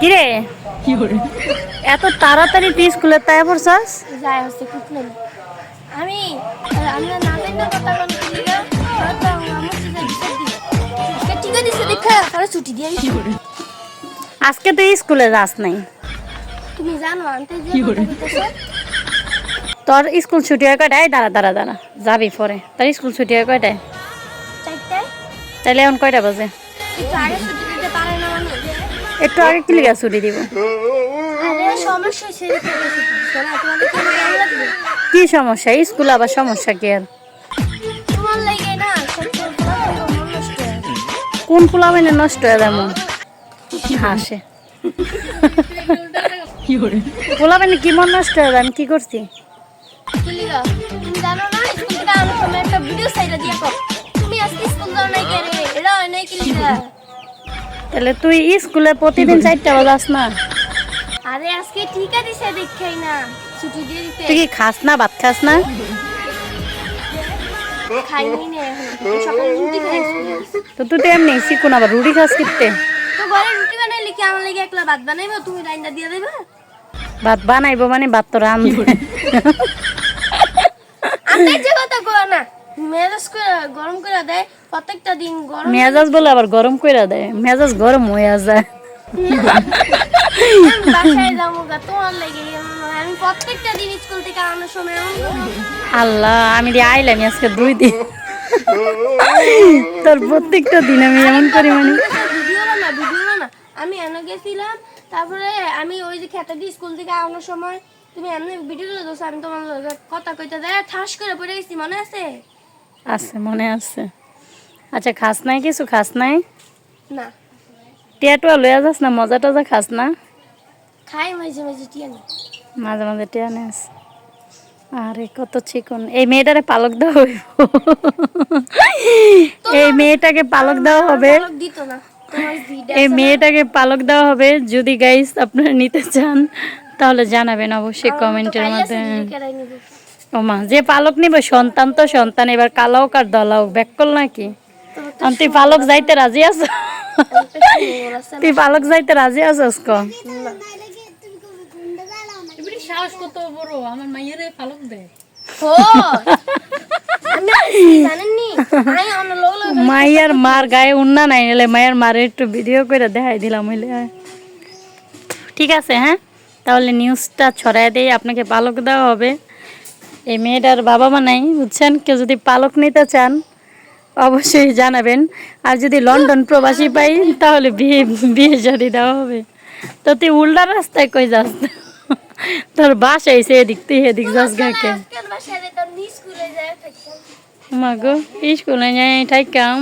কিরে? এত তাড়াতাড়ি তুই স্কুলে তাই পড়ছাস? যায় হচ্ছে আমি আমরা না জানি না কথা কোন কি তো আমার আজকে ঠিক দিছে দেখা পরে ছুটি দিয়ে দিছি আজকে তুই স্কুলে যাস নাই। তুমি জানো আনতে যে তোর স্কুল ছুটি হয় কয়টায়? দাঁড়া দাঁড়া দাঁড়া। যাবি পরে। তোর স্কুল ছুটি হয় কয়টায়? তাহলে এখন কয়টা বাজে? একটু আগে কি লিগা ছুটি দিব। আরে সমস্যা হয়েছে কি সমস্যা? স্কুল আবার সমস্যা কি আর? মন হয় কোন পোলা মানে নষ্ট হয়ে যায় মন হাসে পোলা মানে কি মন নষ্ট হয়ে আমি কি করছি? তুমি আজকে স্কুল যাও এটা তাহলে তুই স্কুলে প্রতিদিন চারটা বাজাস না। আরে আজকে ঠিক আছে সে দেখাই না। ছুটি দিয়ে দিতে। তুই কি খাস না ভাত খাস না? খাইনি না সকালে রুটি খাইছি তো তুই তো এমনি শিখুন আবার রুটি খাস কিনতে তো ঘরে রুটি বানাইলে কি আমার লাগে একলা ভাত বানাইবো? তুমি রাইন্দা দিয়ে দেবে? ভাত বানাইবো মানে ভাত তো রান আমি যে কথা কো না। মেজাজ করে গরম করে দেয় প্রত্যেকটা দিন গরম মেজাজ বলে আবার গরম কইরা দেয়। মেজাজ গরম হয়ে যায় করি। আল্লাহ আমি আইলাম আজকে দুই দিন। তোর প্রত্যেকটা দিন আমি এমন করি মানে না আমি এনে গেছিলাম তারপরে আমি ওই যে খেতে দিয়ে স্কুল থেকে আনার সময় তুমি এমনি ভিডিও করে দোষ আমি তোমার কথা কইতে দেয় ঠাস করে পড়ে গেছি মনে আছে? আছে মনে আছে। আচ্ছা খাস নাই কিছু? খাস নাই? না। টিয়াটুয়া লইয়া যাস না? মজা টজা খাস না? খাই মাঝে মাঝে টিয়া না। মাঝে মাঝে টিয়া নেস আরে কত চিকন। এই মেয়েটারে পালক দেওয়া হইব। এই মেয়েটাকে পালক দেওয়া হবে। দিত না। এই মেয়েটাকে পালক দেওয়া হবে। যদি গাইস আপনারা নিতে চান তাহলে জানাবেন অবশ্যই কমেন্টের মাধ্যমে ও মা যে পালক নিবে সন্তান তো সন্তান এবার কালাও কার দলাও ব্যাককল নাকি? তুই পালক যাইতে রাজি আছো? তুই পালক যাইতে রাজি আছস ক? সাহস কত বড় আমার মাইয়ের পালক দেয় ও আমি জানেননি আমি অন্য লোক লোক মাইয়ার মার গায়ে উন্না নাই এলে মায়ের মারে একটু ভিডিও করে দেখাই দিলাম হইলে ঠিক আছে হ্যাঁ? তাহলে নিউজটা ছড়াই দেই আপনাকে পালক দেওয়া হবে। এই মেয়েটার বাবা মা নাই বুঝছেন? কেউ যদি পালক নিতে চান অবশ্যই জানাবেন। আর যদি লন্ডন প্রবাসী পাই তাহলে বিয়ে বিয়ে যদি দেওয়া হবে। তো তুই উল্টা রাস্তায় কই যাস? তোর বাস এসে এদিক তুই এদিক যাস গাকে মাগো স্কুলে যাই ঠাইকাম